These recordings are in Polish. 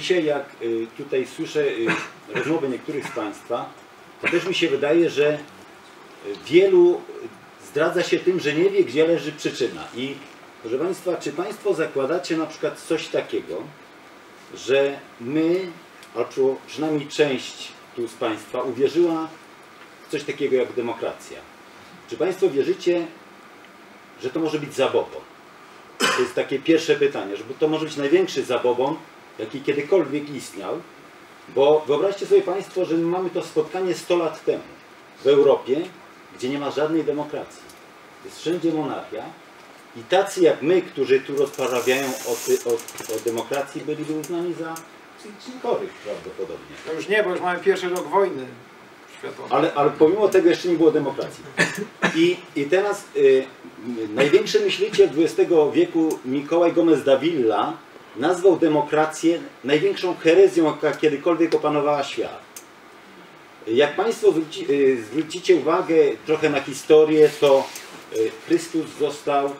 Dzisiaj jak y, tutaj słyszę y, rozmowy niektórych z Państwa, to też mi się wydaje, że y, wielu zdradza się tym, że nie wie, gdzie leży przyczyna. I proszę Państwa, czy Państwo zakładacie na przykład coś takiego, że my, albo przynajmniej część tu z Państwa uwierzyła w coś takiego jak demokracja? Czy Państwo wierzycie, że to może być zabobon? To jest takie pierwsze pytanie, żeby to może być największy zabobon, jaki kiedykolwiek istniał, bo wyobraźcie sobie Państwo, że my mamy to spotkanie 100 lat temu w Europie, gdzie nie ma żadnej demokracji. Jest wszędzie monarchia i tacy jak my, którzy tu rozprawiają o, o, o demokracji, byliby uznani za chorych prawdopodobnie. To już nie, bo już mamy pierwszy rok wojny światowej. Ale, ale pomimo tego jeszcze nie było demokracji. I, i teraz y, największy myśliciel XX wieku Mikołaj Gomez Davila nazwał demokrację największą herezją, jaka kiedykolwiek opanowała świat. Jak Państwo y, zwrócicie uwagę trochę na historię, to y, Chrystus został y,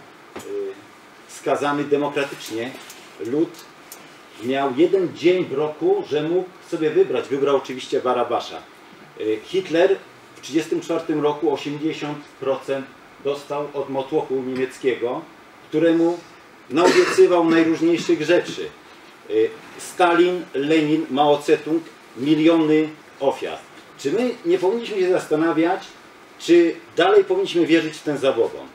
skazany demokratycznie. Lud miał jeden dzień w roku, że mógł sobie wybrać. Wybrał oczywiście Barabasza. Hitler w 1934 roku 80% dostał od motłochu niemieckiego, któremu naobiecywał najróżniejszych rzeczy. Y, Stalin, Lenin, Mao Tse-tung, miliony ofiar. Czy my nie powinniśmy się zastanawiać, czy dalej powinniśmy wierzyć w ten zabobon?